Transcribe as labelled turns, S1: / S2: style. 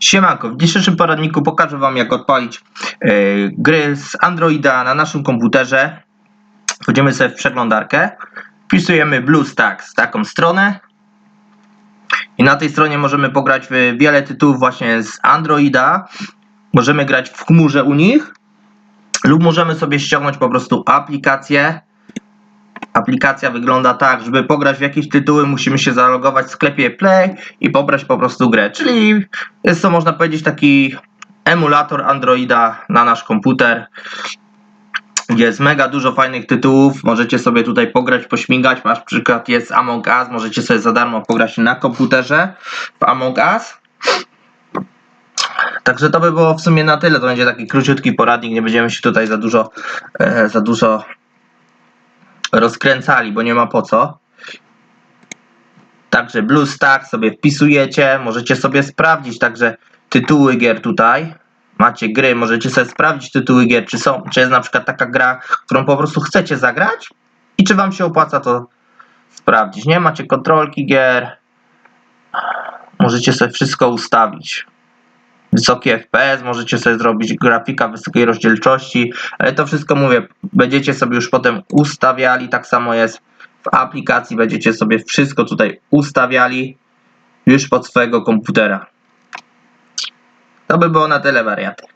S1: Siemanko, w dzisiejszym poradniku pokażę Wam jak odpalić e, gry z Androida na naszym komputerze. Wchodzimy sobie w przeglądarkę, wpisujemy BlueStacks, taką stronę i na tej stronie możemy pograć w wiele tytułów właśnie z Androida. Możemy grać w chmurze u nich lub możemy sobie ściągnąć po prostu aplikację. Aplikacja wygląda tak, żeby pograć w jakieś tytuły musimy się zalogować w sklepie Play i pobrać po prostu grę, czyli jest to można powiedzieć taki emulator Androida na nasz komputer. Jest mega dużo fajnych tytułów, możecie sobie tutaj pograć, pośmigać, na przykład jest Among Us, możecie sobie za darmo pograć na komputerze w Among Us. Także to by było w sumie na tyle, to będzie taki króciutki poradnik, nie będziemy się tutaj za dużo, e, za dużo rozkręcali, bo nie ma po co. Także BlueStack sobie wpisujecie, możecie sobie sprawdzić także tytuły gier tutaj. Macie gry, możecie sobie sprawdzić tytuły gier, czy są, czy jest na przykład taka gra, którą po prostu chcecie zagrać i czy wam się opłaca to sprawdzić. Nie macie kontrolki gier. Możecie sobie wszystko ustawić. Wysoki FPS, możecie sobie zrobić grafika wysokiej rozdzielczości, ale to wszystko mówię, będziecie sobie już potem ustawiali, tak samo jest w aplikacji, będziecie sobie wszystko tutaj ustawiali już pod swojego komputera. To by było na tyle wariaty.